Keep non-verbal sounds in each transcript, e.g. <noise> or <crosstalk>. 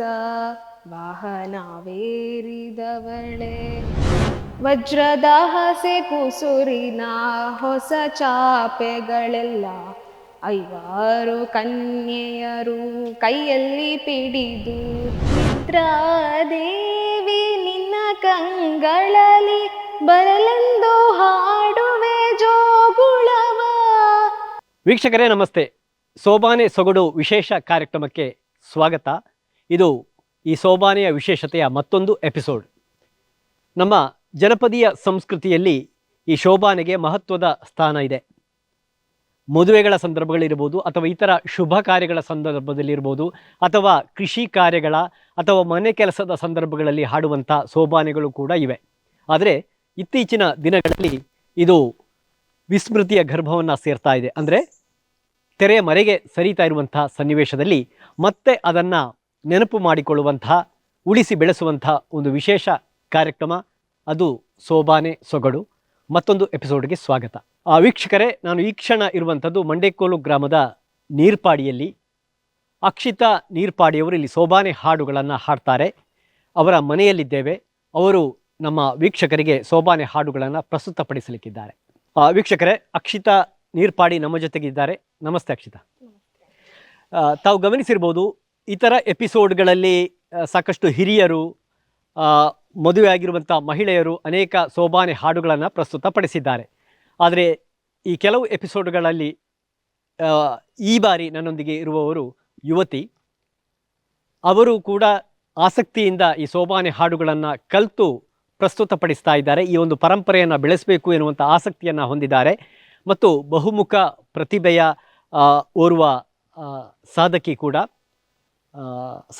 ವಾಹನಾವೇರಿದವಳೆ ವಾಹನವೇರಿದವಳೆ. ವಜ್ರದ ಹಸೆ ಕುಸುರಿನ ಹೊಸ ಚಾಪೆಗಳೆಲ್ಲ ಐವಾರು ಕನ್ಯೆಯರು ಕೈಯಲ್ಲಿ ಪಿಡಿದು ನಿದ್ರಾದೇವಿ ನಿನ್ನ ಕಂಗಳಲ್ಲಿ ಬರಲೆಂದು ಹಾಡುವೆ ಜೋಗುಳವ. ವೀಕ್ಷಕರೇ ನಮಸ್ತೆ. ಸೋಬಾನೆ ಸೊಗಡು ವಿಶೇಷ ಕಾರ್ಯಕ್ರಮಕ್ಕೆ ಸ್ವಾಗತ. ಇದು ಈ ಸೋಬಾನೆಯ ವಿಶೇಷತೆಯ ಮತ್ತೊಂದು ಎಪಿಸೋಡ್. ನಮ್ಮ ಜನಪದೀಯ ಸಂಸ್ಕೃತಿಯಲ್ಲಿ ಈ ಶೋಭಾನೆಗೆ ಮಹತ್ವದ ಸ್ಥಾನ ಇದೆ. ಮದುವೆಗಳ ಸಂದರ್ಭಗಳಿರ್ಬೋದು ಅಥವಾ ಇತರ ಶುಭ ಕಾರ್ಯಗಳ ಸಂದರ್ಭದಲ್ಲಿರ್ಬೋದು ಅಥವಾ ಕೃಷಿ ಕಾರ್ಯಗಳ ಅಥವಾ ಮನೆ ಕೆಲಸದ ಸಂದರ್ಭಗಳಲ್ಲಿ ಹಾಡುವಂಥ ಸೋಬಾನೆಗಳು ಕೂಡ ಇವೆ. ಆದರೆ ಇತ್ತೀಚಿನ ದಿನಗಳಲ್ಲಿ ಇದು ವಿಸ್ಮೃತಿಯ ಗರ್ಭವನ್ನು ಸೇರ್ತಾ ಇದೆ. ಅಂದರೆ ತೆರೆಯ ಮರೆಗೆ ಸರಿತಾ ಇರುವಂಥ ಸನ್ನಿವೇಶದಲ್ಲಿ ಮತ್ತೆ ಅದನ್ನು ನೆನಪು ಮಾಡಿಕೊಳ್ಳುವಂತಹ ಉಳಿಸಿ ಬೆಳೆಸುವಂತಹ ಒಂದು ವಿಶೇಷ ಕಾರ್ಯಕ್ರಮ. ಅದು ಸೋಬಾನೆ ಸೊಗಡು. ಮತ್ತೊಂದು ಎಪಿಸೋಡ್ಗೆ ಸ್ವಾಗತ. ಆ ವೀಕ್ಷಕರೇ ನಾನು ಈ ಕ್ಷಣ ಇರುವಂಥದ್ದು ಮಂಡೇಕೋಲು ಗ್ರಾಮದ ನೀರ್ಪಾಡಿಯಲ್ಲಿ. ಅಕ್ಷಿತ ನೀರ್ಪಾಡಿಯವರು ಇಲ್ಲಿ ಸೋಬಾನೆ ಹಾಡುಗಳನ್ನು ಹಾಡ್ತಾರೆ. ಅವರ ಮನೆಯಲ್ಲಿದ್ದೇವೆ. ಅವರು ನಮ್ಮ ವೀಕ್ಷಕರಿಗೆ ಸೋಬಾನೆ ಹಾಡುಗಳನ್ನು ಪ್ರಸ್ತುತಪಡಿಸಲಿಕ್ಕಿದ್ದಾರೆ. ಆ, ವೀಕ್ಷಕರೇ ಅಕ್ಷಿತ ನೀರ್ಪಾಡಿ ನಮ್ಮ ಜೊತೆಗಿದ್ದಾರೆ. ನಮಸ್ತೆ ಅಕ್ಷಿತ. ತಾವು ಗಮನಿಸಿರ್ಬೋದು ಇತರ ಎಪಿಸೋಡ್ಗಳಲ್ಲಿ ಸಾಕಷ್ಟು ಹಿರಿಯರು ಮದುವೆ ಆಗಿರುವಂಥ ಮಹಿಳೆಯರು ಅನೇಕ ಸೋಬಾನೆ ಹಾಡುಗಳನ್ನು ಪ್ರಸ್ತುತಪಡಿಸಿದ್ದಾರೆ ಆದರೆ, ಈ ಕೆಲವು ಎಪಿಸೋಡ್ಗಳಲ್ಲಿ ಈ ಬಾರಿ ನನ್ನೊಂದಿಗೆ ಇರುವವರು ಯುವತಿ. ಅವರು ಕೂಡ ಆಸಕ್ತಿಯಿಂದ ಈ ಸೋಬಾನೆ ಹಾಡುಗಳನ್ನು ಕಲಿತು ಪ್ರಸ್ತುತಪಡಿಸ್ತಾ ಇದ್ದಾರೆ. ಈ ಒಂದು ಪರಂಪರೆಯನ್ನು ಬೆಳೆಸಬೇಕು ಎನ್ನುವಂಥ ಆಸಕ್ತಿಯನ್ನು ಹೊಂದಿದ್ದಾರೆ. ಮತ್ತು ಬಹುಮುಖ ಪ್ರತಿಭೆಯ ಓರ್ವ ಸಾಧಕಿ ಕೂಡ.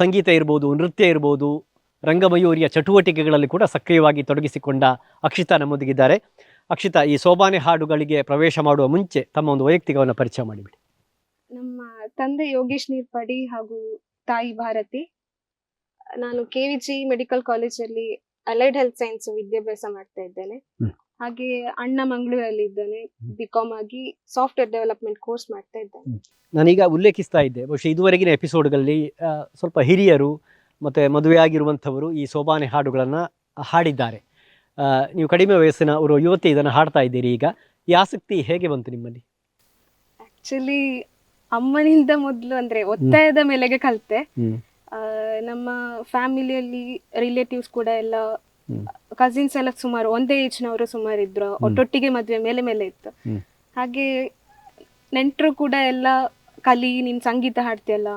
ಸಂಗೀತ ಇರ್ಬೋದು ನೃತ್ಯ ಇರ್ಬೋದು ರಂಗಮಯೂರಿಯ ಚಟುವಟಿಕೆಗಳಲ್ಲಿ ಕೂಡ ಸಕ್ರಿಯವಾಗಿ ತೊಡಗಿಸಿಕೊಂಡ ಅಕ್ಷಿತಾ ನಮ್ಮೊಂದಿಗಿದ್ದಾರೆ. ಅಕ್ಷಿತಾ ಈ ಸೋಬಾನೆ ಹಾಡುಗಳಿಗೆ ಪ್ರವೇಶ ಮಾಡುವ ಮುಂಚೆ ತಮ್ಮ ಒಂದು ವೈಯಕ್ತಿಕವನ್ನು ಪರಿಚಯ ಮಾಡಿಬಿಡಿ. ನಮ್ಮ ತಂದೆ ಯೋಗೇಶ್ ನೀರ್ಪಾಡಿ ಹಾಗೂ ತಾಯಿ ಭಾರತಿ. ನಾನು ಕೆ ವಿ ಜಿ ಮೆಡಿಕಲ್ ಕಾಲೇಜಲ್ಲಿ ಅಲೈಡ್ ಹೆಲ್ತ್ ಸೈನ್ಸ್ ವಿದ್ಯಾಭ್ಯಾಸ ಮಾಡ್ತಾ ಇದ್ದೇನೆ. ಹಾಗೆ ಅಣ್ಣ ಮಂಗಳೂರಲ್ಲಿ ಇದ್ದಾನೆ ಬಿಕಾಮ್ ಆಗಿ ಸಾಫ್ಟ್ವೇರ್ ಡೆವಲಪ್ಮೆಂಟ್ ಕೋರ್ಸ್ ಮಾಡ್ತಾ ಇದ್ದಾನೆ. ನಾನೀಗ ಉಲ್ಲೇಖಿಸ್ತಾ ಇದ್ದೆ ಬಹುಶಃ ಇದುವರೆಗಿನ ಎಪಿಸೋಡ್ಗಳಲ್ಲಿ ಸ್ವಲ್ಪ ಹಿರಿಯರು ಮತ್ತೆ ಮದುವೆ ಆಗಿರುವಂಥವರು ಈ ಸೋಬಾನೆ ಹಾಡುಗಳನ್ನು ಹಾಡಿದ್ದಾರೆ. ನೀವು ಕಡಿಮೆ ವಯಸ್ಸಿನ ಅವರು ಯುವತಿ ಇದನ್ನು ಹಾಡ್ತಾ ಇದ್ದೀರಿ ಈಗ. ಈ ಆಸಕ್ತಿ ಹೇಗೆ ಬಂತು ನಿಮ್ಮಲ್ಲಿ? ಆಕ್ಚುಲಿ ಅಮ್ಮನಿಂದ ಮೊದಲು ಅಂದ್ರೆ ಒತ್ತಾಯದ ಮೇಲೆಗೆ ಕಲಿತೆ. ನಮ್ಮ ಫ್ಯಾಮಿಲಿಯಲ್ಲಿ ರಿಲೇಟಿವ್ಸ್ ಕೂಡ ಎಲ್ಲ. ಕಸಿನ್ಸ್ ಎಲ್ಲ ಸುಮಾರು ಒಂದೇ ಏಜ್ನವರು ಸುಮಾರು ಇದ್ರು. ಒಟ್ಟೊಟ್ಟಿಗೆ ಮದ್ವೆ ಮೇಲೆ ಮೇಲೆ ಇತ್ತು. ಹಾಗೆ ನೆಂಟರು ಕೂಡ ಎಲ್ಲ ಕಲಿ ನೀನ್ ಸಂಗೀತ ಹಾಡ್ತಿಯಲ್ಲ.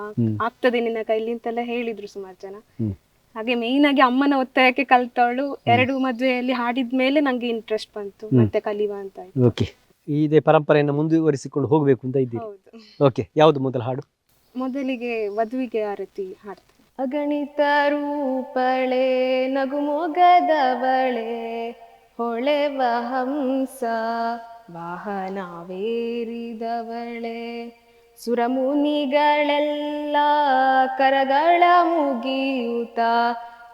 ಆಗ್ತದೆ ನಿನ್ನ ಕೈಲಿ ಅಂತೆಲ್ಲ ಹೇಳಿದ್ರು ಸುಮಾರು ಜನ. ಹಾಗೆ ಮೇನ್ ಆಗಿ ಅಮ್ಮನ ಒತ್ತಾಯಕ್ಕೆ ಕಲ್ತವಳು ಎರಡು ಮದುವೆಯಲ್ಲಿ ಹಾಡಿದ ಮೇಲೆ ನಂಗೆ ಇಂಟ್ರೆಸ್ಟ್ ಬಂತು. ಮತ್ತೆ ಕಲಿವ ಅಂತ ಓಕೆ. ಇದೇ ಪರಂಪರೆಯನ್ನು ಮುಂದುವರಿಸಿಕೊಂಡು ಹೋಗಬೇಕು ಅಂತ ಇದ್ದೀರಿ. ಓಕೆ. ಯಾವುದು ಮೊದಲ ಹಾಡು? ಮೊದಲಿಗೆ ವಧುವಿಗೆ ಆರತಿ ಹಾಡ್ತೇನೆ. ಅಗಣಿತ ರೂಪಳೆ, ನಗುಮೊಗದವಳೆ, ಹೊಳೆವ ಹಂಸ, ವಾಹನವೇರಿದವಳೆ. ಸುರಮುನಿಗಳೆಲ್ಲ ಕರಗಳ ಮುಗಿಯೂತ,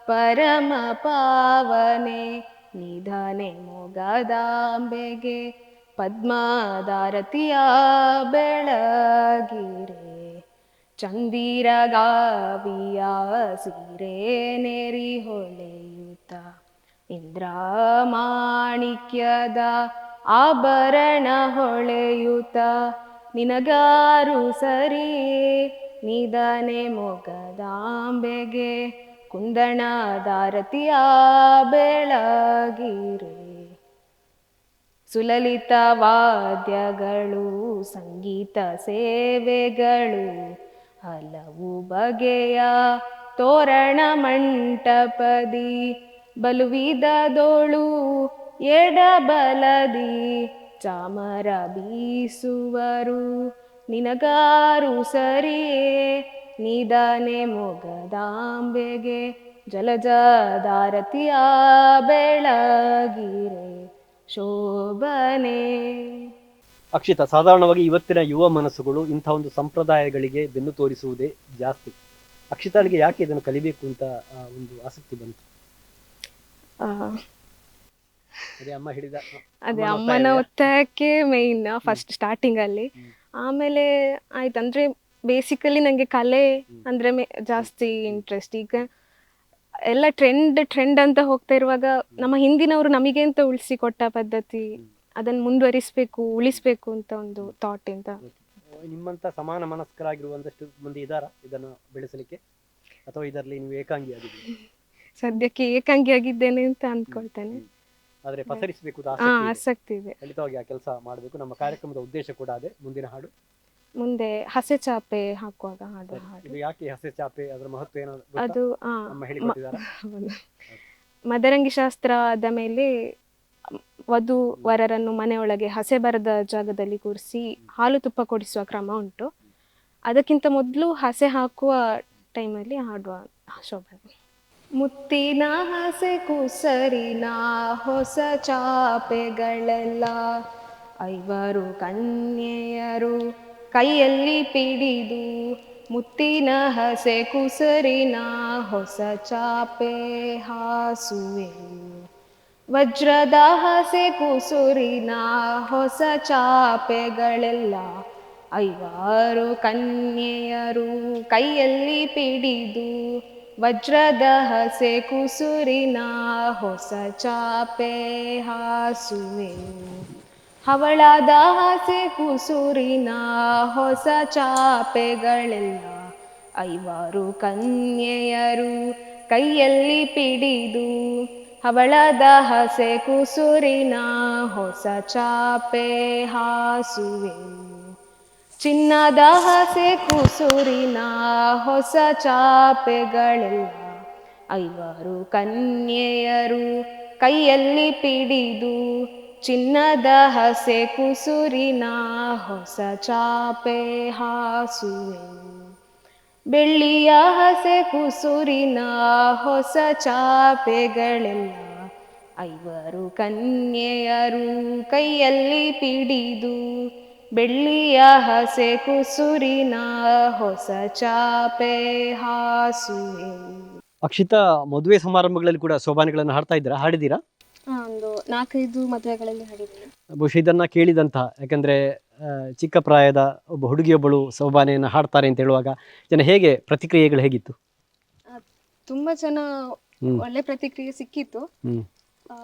ಪರಮ ಪಾವನೆ, ನಿಧನೆ ಮೊಗದಾಂಬೆಗೆ ಪದ್ಮಾದಾರತಿಯ ಬೆಳಗಿರೆ. ಚಂದಿರಗಾವಿಯ ಸೀರೆ ನೆರಿ ಹೊಳೆಯುತ್ತ ಇಂದ್ರ ಮಾಣಿಕ್ಯದ ಆಭರಣ ಹೊಳೆಯುತ್ತ, ನಿನಗಾರು ಸರಿ ನಿಧನೆ ಮೊಗದಾಂಬೆಗೆ ಕುಂದಣ ದಾರತಿಯ ಬೆಳಗಿರೆ. ಸುಲಲಿತ ವಾದ್ಯಗಳು, ಸಂಗೀತ ಸೇವೆಗಳು ಹಲವು ಬಗೆಯ ತೋರಣ ಮಂಟಪದಿ ಬಲುವಿದದೋಳು ಎಡಬಲದಿ, ಚಾಮರ ಬೀಸುವರು. ನಿನಗಾರು ಸರಿಯೇ, ನಿಧಾನೆ ಮೊಗದಾಂಬೆಗೆ ಜಲಜದಾರತಿಯ ಬೆಳಗಿರೆ ಶೋಭನೆ. ಅಕ್ಷಿತ ಸಾಧಾರಣವಾಗಿ ಇವತ್ತಿನ ಯುವ ಮನಸ್ಸುಗಳು ಇಂಥ ಒಂದು ಸಂಪ್ರದಾಯಗಳಿಗೆ ಬೆನ್ನು ತೋರಿಸುವುದೇ ಜಾಸ್ತಿ. ಅಕ್ಷಿತಾಳಿಗೆ ಯಾಕೆ ಇದನ್ನು ಕಲಿಬೇಕು ಅಂತ ಆ, ಒಂದು ಆಸಕ್ತಿ ಬಂತು? ಆ, ಅದೇ ಅಮ್ಮ ಹೇಳಿದ ಅದೇ ಅಮ್ಮನ? ಒತ್ತಾಯಕ್ಕೆ ಮೇನ್ ಫಸ್ಟ್ ಸ್ಟಾರ್ಟಿಂಗ್ ಅಲ್ಲಿ. ಹ್ಮ್. ಆಮೇಲೆ ಆಯ್ತು ಅಂದ್ರೆ ಬೇಸಿಕಲಿ ನಂಗೆ ಕಲೆ ಅಂದ್ರೆ ಮೆ- ಜಾಸ್ತಿ ಇಂಟ್ರೆಸ್ಟ್ ಈಗ ಎಲ್ಲ ಟ್ರೆಂಡ್ ಟ್ರೆಂಡ್ ಅಂತ ಹೋಗ್ತಾ ಇರುವಾಗ ನಮ್ಮ ಹಿಂದಿನವರು ನಮಗೆ ಅಂತ ಉಳಿಸಿ ಕೊಟ್ಟ ಪದ್ಧತಿ? ಅದನ್ನ ಮುಂದುವರಿಸಬೇಕು ಉಳಿಸಬೇಕು ಅಂತ ಒಂದು ಥಾಟ್ ಅಂತ ನಿಮ್ಮಂತ ಸಮಾನ ಮನಸ್ಕರಾಗಿರುವಂತಷ್ಟು ಮಂದಿ ಇದ್ದಾರಾ ಇದನ್ನು ಬೆಳೆಸಲಿಕ್ಕೆ? ಅಥವಾ ಇದರಲ್ಲಿ ನೀವು ಏಕಾಂಗಿ ಆಗಿದ್ದೀರಿ? <laughs> ಸದ್ಯಕ್ಕೆ ಏಕಾಂಗಿ ಆಗಿದ್ದೇನೆ ಅಂತ ಅಂದ್ಕೊಳ್ತೇನೆ ಆದರೆ ಪಸರಿಸಬೇಕು ಅಂತ ಹಾ ಆಸಕ್ತಿ ಇದೆ. ಆಸಕ್ತಿ ಇದೆ. ಖಂಡಿತವಾಗಿ ಆ ಕೆಲಸ ಮಾಡಬೇಕು. ನಮ್ಮ ಕಾರ್ಯಕ್ರಮದ ಉದ್ದೇಶ ಕೂಡ ಅದೇ. ಮುಂದಿನ ಹಾಡು? ಮುಂದೆ ಹಸೆ ಚಾಪೆ ಹಾಕುವಾಗ ಹಾಡುವ ಹಾಡು. ಇದು ಯಾಕೆ ಹಸೆ ಚಾಪೆ? ಅದರ ಮಹತ್ವ ಏನಾದ್ರು? ಅದು ಆ, ಅಮ್ಮ ಹೇಳಿಕೊಟ್ಟಿದ್ದಾರಾ? <laughs> ಹೌದು. ಮದರಂಗಿ ಶಾಸ್ತ್ರ ಆದ ಮೇಲೆ ವಧು ವರರನ್ನು ಮನೆಯೊಳಗೆ ಹಸೆ ಬರದ ಜಾಗದಲ್ಲಿ ಕೂರಿಸಿ ಹಾಲು ತುಪ್ಪ ಕೊಡಿಸುವ ಕ್ರಮ ಉಂಟು. ಅದಕ್ಕಿಂತ ಮೊದಲು ಹಸೆ ಹಾಕುವ ಟೈಮಲ್ಲಿ ಹಾಡುವ ಶೋಭನೆ ಮುತ್ತಿನ ಹಸೆ ಕುಸರಿನ ಹೊಸ ಚಾಪೆಗಳೆಲ್ಲ ಐವರು ಕನ್ಯೆಯರು ಕೈಯಲ್ಲಿ ಪಿಡಿದು ಮುತ್ತಿನ ಹಸೆ ಕುಸರಿನ ಹೊಸ ಚಾಪೆ ಹಾಸುವೆವು. ವಜ್ರದ ಹಸೆ ಕುಸುರಿನ ಹೊಸ ಚಾಪೆಗಳೆಲ್ಲ. ಐವಾರು ಕನ್ಯೆಯರು ಕೈಯಲ್ಲಿ ಪಿಡಿದು ವಜ್ರದ ಹಸೆ ಕುಸುರಿನ ಹೊಸ ಚಾಪೆ ಹಾಸುವೆ. ಹವಳದ ಹಸೆ ಕುಸುರಿನ ಹೊಸ ಚಾಪೆಗಳೆಲ್ಲ. ಐವಾರು ಕನ್ಯೆಯರು ಕೈಯಲ್ಲಿ ಪಿಡಿದು ಹವಳದ ಹಸೆ ಕುಸುರಿನ ಹೊಸ ಚಾಪೆ ಹಾಸುವೆ. ಚಿನ್ನದ ಹಸೆ ಕುಸುರಿನ ಹೊಸ ಚಾಪೆಗಳೆಲ್ಲ ಐವರು ಕನ್ಯೆಯರು ಕೈಯಲ್ಲಿ ಪಿಡಿದು ಚಿನ್ನದ ಹಸೆ ಕುಸುರಿನ ಹೊಸ ಚಾಪೆ ಹಾಸುವೆವು ಬೆಳ್ಳಿಯ ಹಸೆ ಕುಸುರಿನ ಹೊಸ ಚಾಪೆಗಳೆಲ್ಲ ಐವರು ಕನ್ಯೆಯರು ಕೈಯಲ್ಲಿ ಪಿಡಿದು, ಬೆಳ್ಳಿಯ ಹಸೆ ಕುಸುರಿನ ಹೊಸ ಚಾಪೆ ಹಾಸು ಅಕ್ಷಿತ, ಮದುವೆ ಸಮಾರಂಭಗಳಲ್ಲಿ ಕೂಡ ಸೋಬಾನೆಗಳನ್ನು ಹಾಡ್ತಾ ಇದ್ದೀರಾ? ಹಾಡಿದ್ದೀರಾ? ಒಂದು ನಾಲ್ಕೈದು ಮದುವೆಗಳಲ್ಲಿ ಹಾಡಿದ್ದೀನಿ. ಬಹುಶಃ ಇದನ್ನ ಕೇಳಿದಂತಹ ಯಾಕಂದ್ರೆ ಚಿಕ್ಕ ಪ್ರಾಯದ ಒಬ್ಬ ಹುಡುಗಿಯೊಬ್ಬಳು ಸೌಬಾನೆಯನ್ನು ಹಾಡ್ತಾರೆ ಅಂತ ಹೇಳುವಾಗ ಜನ ಹೇಗೆ ಪ್ರತಿಕ್ರಿಯೆಗಳು ಹೇಗಿತ್ತು? ತುಂಬಾ ಜನ ಒಳ್ಳೆ ಪ್ರತಿಕ್ರಿಯೆ ಸಿಕ್ಕಿತ್ತು. ಆ,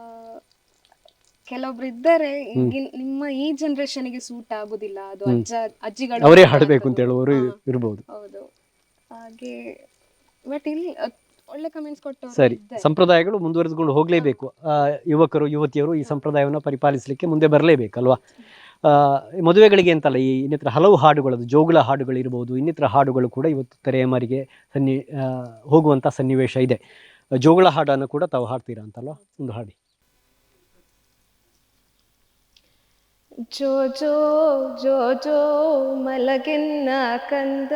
ಕೆಲವೊಬ್ರು ಇದ್ದಾರೆ ಈಗಿನ ನಿಮ್ಮ ಈ ಜನರೇಷನ್ಗೆ ಸೂಟ್ ಆಗುದಿಲ್ಲ. ಅದು. ಅಜ್ಜ ಅಜ್ಜಿಗಳು ಅವರೇ ಹಾಡಬೇಕು ಅಂತ ಹೇಳುವವರು ಇರಬಹುದು ಹೌದು. ಹಾಗೆ ಬಟ್ ಇಲ್ಲಿ ಒಳ್ಳೆ ಕಮೆಂಟ್ಸ್ ಕೊಟ್ಟು ಸರಿ. ಸಂಪ್ರದಾಯಗಳು ಮುಂದುವರೆದುಕೊಂಡು ಹೋಗಲೇಬೇಕು. ಯುವಕರು ಯುವತಿಯರು ಈ ಸಂಪ್ರದಾಯವನ್ನು ಪರಿಪಾಲಿಸಲಿಕ್ಕೆ ಮುಂದೆ ಬರಲೇಬೇಕಲ್ವಾ? ಮದುವೆಗಳಿಗೆ ಅಂತಲ್ಲ ಈ ಇನ್ನಿತರ ಹಲವು ಹಾಡುಗಳದು ಜೋಗುಳ ಹಾಡುಗಳು ಇರ್ಬೋದು ಇನ್ನಿತರ ಹಾಡುಗಳು ಕೂಡ ಇವತ್ತು ತೆರೆಯಮಾರಿಗೆ ಸನ್ನಿ ಹೋಗುವಂಥ ಸನ್ನಿವೇಶ ಇದೆ. ಜೋಗುಳ ಹಾಡನ್ನು ಕೂಡ ತಾವು ಹಾಡ್ತೀರಾ ಅಂತಲ್ವಾ? ಒಂದು ಹಾಡಿ. ಜೋ ಜೋ ಜೋ ಜೋ ಮಲಗಿನ್ನ ಕಂದ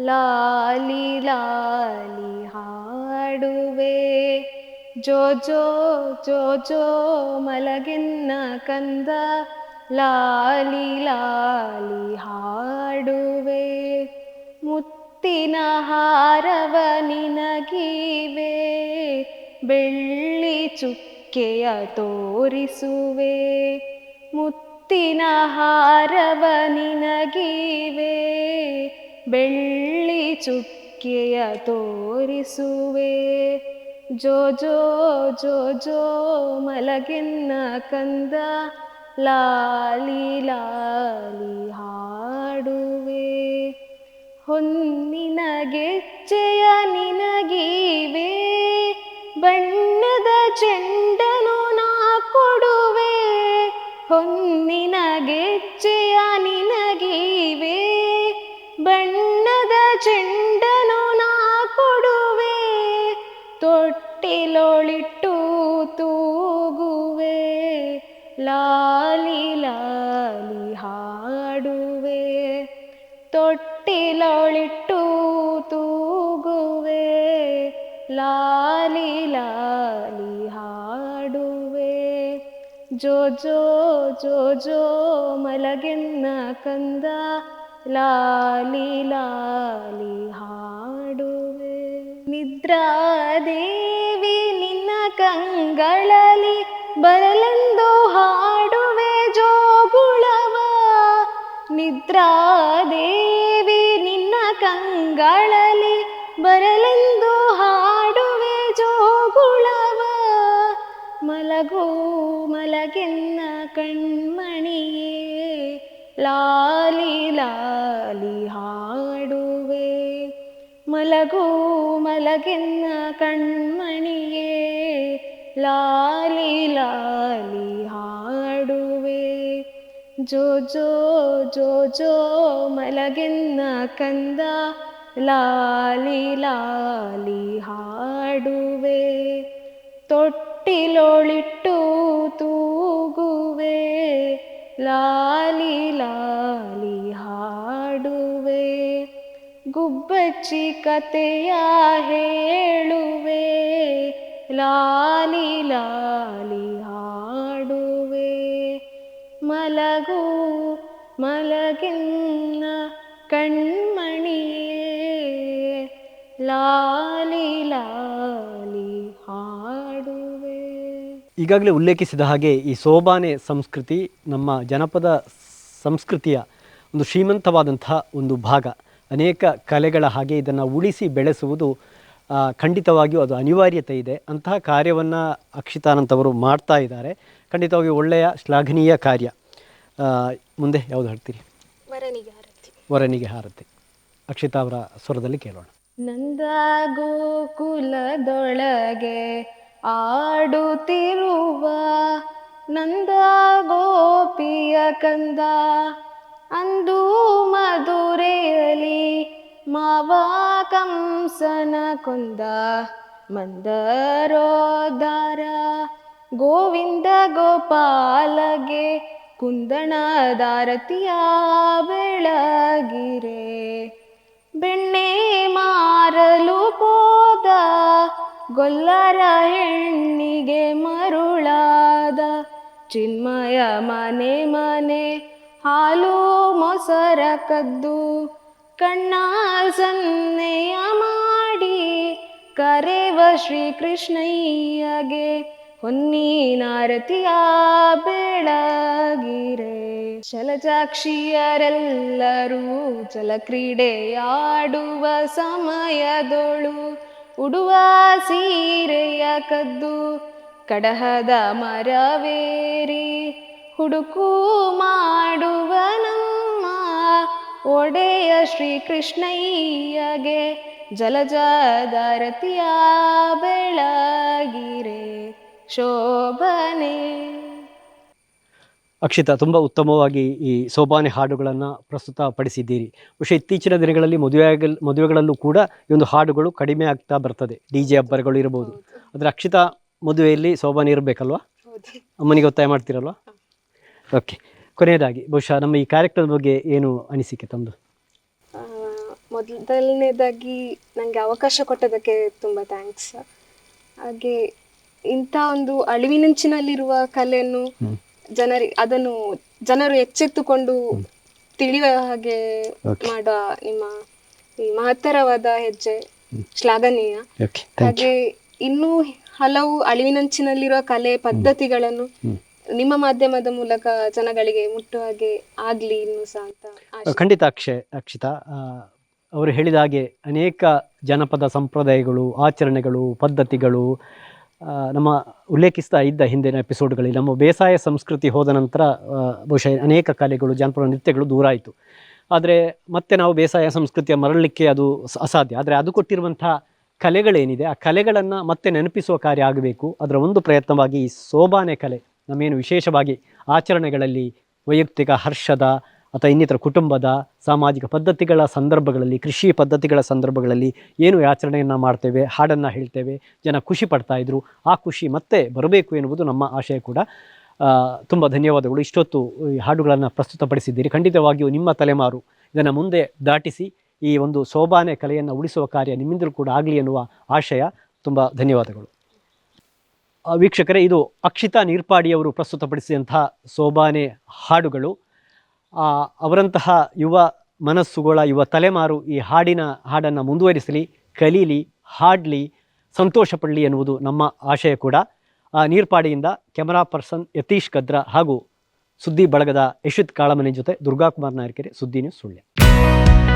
ಲಾಲಿ ಲಾಲಿ ಹಾಡುವೆ. ಜೋ ಜೋ ಜೋ ಜೋ ಮಲಗಿನ್ನ ಕಂದ ಲಾಲಿ ಲಾಲಿ ಹಾಡುವೆ. ಮುತ್ತಿನ ಹಾರವ ನಿನಗಿವೆ. ಬೆಳ್ಳಿ ಚುಕ್ಕೆಯ ತೋರಿಸುವೆ. ಮುತ್ತಿನ ಹಾರವ ನಿನಗಿವೆ. ಬೆಳ್ಳಿ ಚುಕ್ಕಿಯ ತೋರಿಸುವೆ. ಜೋ ಜೋ ಜೋ ಜೋ, ಮಲಗಿನ್ನ ಕಂದ ಲಾಲಿ ಲಾಲಿ ಹಾಡುವೆ. ಹೊನ್ನಿನ ಗೆಜ್ಜೆಯ ನಿನಗಿವೆ. ಬಣ್ಣದ ಚೆಂಡನು ನಾ ಕೊಡುವೆ. ಹೊನ್ನಿನ ಗೆಜ್ಜೆಯ ಲಾಲಿ ಲಾಲಿ ಹಾಡುವೆ, ತೊಟ್ಟಿಲೊಳಿಟ್ಟು ತೂಗುವೆ, ಲಾಲಿ ಲಾಲಿ ಹಾಡುವೆ. ಜೋ ಜೋ ಜೋ ಜೋ ಮಲಗೆನ್ನ ಕಂದ, ಲಾಲಿ ಲಾಲಿ ಹಾಡುವೆ. ನಿದ್ರಾದೇವಿ ನಿನ್ನ ಕಂಗಳಲ್ಲಿ ಬರಲೆಂದು ಹಾಡುವೆ ಜೋಗುಳವ. ನಿದ್ರಾದೇವಿ ಕಂಗಳಲಿ ಬರಲೆಂದು ಹಾಡುವೆ ಜೋಗುಳವ. ಮಲಗೋ ಮಲಗೆನ್ನ ಕಣ್ಮಣಿಯೇ, ಲಾಲಿ ಲಾಲಿ ಹಾಡುವೆ. ಮಲಗೋ ಮಲಗೆನ್ನ ಕಣ್ಮಣಿಯೇ ಲಾಲಿ ಲಾಲಿ ಹಾಡುವೆ. ಜೋ ಜೋ ಜೋ ಜೋ ಮಲಗೆನ್ನ ಕಂದ ಲಾಲಿ ಲಾಲಿ ಹಾಡುವೆ. ತೊಟ್ಟಿಲೊಳಿಟ್ಟು ತೂಗುವೆ. ಲಾಲಿ ಲಾಲಿ ಹಾಡುವೆ. ಗುಬ್ಬಚ್ಚಿ ಕತೆಯ ಹೇಳುವೆ. ಲಾಲಿ ಲಾಲಿ ಹಾಡುವೆ. ಮಲಗು, ಮಲಗಿನ್ನ ಕಣ್ಮಣಿಯೇ. ಲಾಲಿ ಲಾಲಿ ಹಾಡುವೆ. ಈಗಾಗಲೇ ಉಲ್ಲೇಖಿಸಿದ ಹಾಗೆ ಈ ಸೋಬಾನೆ ಸಂಸ್ಕೃತಿ ನಮ್ಮ ಜನಪದ ಸಂಸ್ಕೃತಿಯ ಒಂದು ಶ್ರೀಮಂತವಾದಂತಹ ಒಂದು ಭಾಗ. ಅನೇಕ ಕಲೆಗಳ ಹಾಗೆ ಇದನ್ನು ಉಳಿಸಿ ಬೆಳೆಸುವುದು ಖಂಡಿತವಾಗಿಯೂ ಅದು ಅನಿವಾರ್ಯತೆ ಇದೆ. ಅಂತಹ ಕಾರ್ಯವನ್ನು ಅಕ್ಷಿತಾನಂತವರು ಮಾಡ್ತಾ ಇದ್ದಾರೆ. ಖಂಡಿತವಾಗಿ ಒಳ್ಳೆಯ ಶ್ಲಾಘನೀಯ ಕಾರ್ಯ. ಮುಂದೆ ಯಾವುದು ಹಾಡ್ತೀರಿ ವರನಿಗೆ ಆರತಿ ವರನಿಗೆ ಹಾರತಿ ಅಕ್ಷಿತಾ ಅವರ ಸ್ವರದಲ್ಲಿ ಕೇಳೋಣ. ನಂದ ಗೋಕುಲದೊಳಗೆ ಆಡುತ್ತಿರುವ ನಂದ ಗೋಪಿಯ ಕಂದ ಅಂದು ಮಧುರೆಯಲಿ ಮಾವ ಕಂಸನ ಕೊಂದ ಮಂದರೋದಾರ. ಗೋವಿಂದ ಗೋಪಾಲಗೆ ಕುಂದಣದಾರತಿಯ ಬೆಳಗಿರೆ. ಬೆಣ್ಣೆ ಮಾರಲು ಹೋದ, ಗೊಲ್ಲರ ಹೆಣ್ಣಿಗೆ ಮರುಳಾದ. ಚಿನ್ಮಯ ಮನೆ ಮನೆ ಹಾಲು ಮೊಸರ ಕದ್ದು ಕಣ್ಣ ಸನ್ನೆಯ ಮಾಡಿ ಕರೆವ ಶ್ರೀಕೃಷ್ಣಯ್ಯಗೆ ಹೊನ್ನೀನಾರತಿಯ ಬೆಳಗಿರೆ. ಶಲಜಾಕ್ಷಿಯರೆಲ್ಲರೂ ಜಲಕ್ರೀಡೆಯಾಡುವ ಸಮಯದೊಳು ಉಡುವ ಸೀರೆಯ ಕದ್ದು ಕಡಹದ ಮರವೇರಿ ಹುಡುಕು ಮಾಡುವ ನಮ್ಮ ಒಡೆಯ ಶ್ರೀಕೃಷ್ಣಯ್ಯಗೆ ಜಲಜಾದಾರತಿಯ ಬೆಳಗಿರೆ ಶೋಭನೆ. ಅಕ್ಷಿತಾ ತುಂಬ ಉತ್ತಮವಾಗಿ ಈ ಸೋಬಾನೆ ಹಾಡುಗಳನ್ನು ಪ್ರಸ್ತುತಪಡಿಸಿದ್ದೀರಿ. ಬಹುಶಃ ಇತ್ತೀಚಿನ ದಿನಗಳಲ್ಲಿ ಮದುವೆಯಾಗಲ್ ಮದುವೆಗಳಲ್ಲೂ ಕೂಡ ಈ ಒಂದು ಹಾಡುಗಳು ಕಡಿಮೆ ಆಗ್ತಾ ಬರ್ತದೆ. ಡಿ ಜೆ ಅಬ್ಬರಗಳು ಇರಬಹುದು ಆದರೆ ಅಕ್ಷಿತಾ ಮದುವೆಯಲ್ಲಿ ಸೋಬಾನೆ ಇರಬೇಕಲ್ವಾ? ಅಮ್ಮನಿಗೆ ಒತ್ತಾಯ ಮಾಡ್ತೀರಲ್ವಾ? ಓಕೆ. ಕೊನೆಯದಾಗಿ ಬಹುಶಃ ನಮ್ಮ ಈ ಕಾರ್ಯಕ್ರಮದ ಬಗ್ಗೆ ಏನು ಅನಿಸಿಕೆ ತಂದು ಮೊದಲನೇದಾಗಿ ನನಗೆ ಅವಕಾಶ ಕೊಟ್ಟದಕ್ಕೆ ತುಂಬ ಥ್ಯಾಂಕ್ಸ್ ಹಾಗೆ ಇಂಥ ಒಂದು ಅಳಿವಿನಂಚಿನಲ್ಲಿರುವ ಕಲೆಯನ್ನು ಜನರಿ ಅದನ್ನು ಜನರು ಎಚ್ಚೆತ್ತುಕೊಂಡು ತಿಳಿಯುವ ಹಾಗೆ ಮಾಡುವ ನಿಮ್ಮ ಈ ಮಹತ್ತರವಾದ ಹೆಜ್ಜೆ ಶ್ಲಾಘನೀಯ. ಹಾಗೆ ಇನ್ನೂ ಹಲವು ಅಳಿವಿನಂಚಿನಲ್ಲಿರುವ ಕಲೆ ಪದ್ಧತಿಗಳನ್ನು ನಿಮ್ಮ ಮಾಧ್ಯಮದ ಮೂಲಕ ಜನಗಳಿಗೆ ಮುಟ್ಟುವ ಹಾಗೆ ಆಗ್ಲಿ ಇನ್ನು ಸಹ. ಖಂಡಿತ ಅಕ್ಷಯ ಅಕ್ಷಿತಾ. ಅವರು ಹೇಳಿದ ಹಾಗೆ ಅನೇಕ ಜನಪದ ಸಂಪ್ರದಾಯಗಳು, ಆಚರಣೆಗಳು, ಪದ್ಧತಿಗಳು ನಮ್ಮ ಉಲ್ಲೇಖಿಸ್ತಾ ಇದ್ದ ಹಿಂದಿನ ಎಪಿಸೋಡ್ಗಳಲ್ಲಿ ನಮ್ಮ ಬೇಸಾಯ ಸಂಸ್ಕೃತಿ ಹೋದ ನಂತರ ಬಹುಶಃ ಅನೇಕ ಕಲೆಗಳು, ಜನಪದ ನೃತ್ಯಗಳು ದೂರ ಆಯಿತು. ಆದರೆ ಮತ್ತೆ ನಾವು ಬೇಸಾಯ ಸಂಸ್ಕೃತಿಯ ಮರಳಲಿಕ್ಕೆ ಅದು ಅಸಾಧ್ಯ. ಆದರೆ ಅದು ಕೊಟ್ಟಿರುವಂಥ ಕಲೆಗಳೇನಿದೆ, ಆ ಕಲೆಗಳನ್ನು ಮತ್ತೆ ನೆನಪಿಸುವ ಕಾರ್ಯ ಆಗಬೇಕು. ಅದರ ಒಂದು ಪ್ರಯತ್ನವಾಗಿ ಈ ಸೋಬಾನೆ ಕಲೆ ನಮ್ಮೇನು ವಿಶೇಷವಾಗಿ ಆಚರಣೆಗಳಲ್ಲಿ ವೈಯಕ್ತಿಕ ಹರ್ಷದ ಅಥವಾ ಇನ್ನಿತರ ಕುಟುಂಬದ ಸಾಮಾಜಿಕ ಪದ್ಧತಿಗಳ ಸಂದರ್ಭಗಳಲ್ಲಿ, ಕೃಷಿ ಪದ್ಧತಿಗಳ ಸಂದರ್ಭಗಳಲ್ಲಿ ಏನು ಆಚರಣೆಯನ್ನು ಮಾಡ್ತೇವೆ, ಹಾಡನ್ನು ಹೇಳ್ತೇವೆ, ಜನ ಖುಷಿ ಪಡ್ತಾಯಿದ್ರು ಆ ಖುಷಿ ಮತ್ತೆ ಬರಬೇಕು ಎನ್ನುವುದು ನಮ್ಮ ಆಶಯ ಕೂಡ. ತುಂಬ ಧನ್ಯವಾದಗಳು. ಇಷ್ಟೊತ್ತು ಈ ಹಾಡುಗಳನ್ನು ಪ್ರಸ್ತುತಪಡಿಸಿದ್ದೀರಿ. ಖಂಡಿತವಾಗಿಯೂ ನಿಮ್ಮ ತಲೆಮಾರು ಇದನ್ನು ಮುಂದೆ ದಾಟಿಸಿ ಈ ಒಂದು ಸೋಬಾನೆ ಕಲೆಯನ್ನು ಉಳಿಸುವ ಕಾರ್ಯ ನಿಮ್ಮಿಂದಲೂ ಕೂಡ ಆಗಲಿ ಎನ್ನುವ ಆಶಯ. ತುಂಬ ಧನ್ಯವಾದಗಳು. ವೀಕ್ಷಕರೇ, ಇದು ಅಕ್ಷಿತಾ ನೀರ್ಪಾಡಿಯವರು ಪ್ರಸ್ತುತಪಡಿಸಿದಂತಹ ಸೋಬಾನೆ ಹಾಡುಗಳು. ಅವರಂತಹ ಯುವ ಮನಸ್ಸುಗಳ, ಯುವ ತಲೆಮಾರು ಈ ಹಾಡಿನ, ಹಾಡನ್ನು ಮುಂದುವರಿಸಲಿ, ಕಲೀಲಿ, ಹಾಡಲಿ ಸಂತೋಷ ಪಡಲಿ ಎನ್ನುವುದು ನಮ್ಮ ಆಶಯ ಕೂಡ. ಆ, ನೀರ್ಪಾಡಿಯಿಂದ ಕ್ಯಾಮರಾ ಪರ್ಸನ್ ಯತೀಶ್ ಕದ್ರ ಹಾಗೂ ಸುದ್ದಿ ಬಳಗದ ಯಶುತ್ ಕಾಳಮನೆ ಜೊತೆ Durgakumar Nayakere Suddi news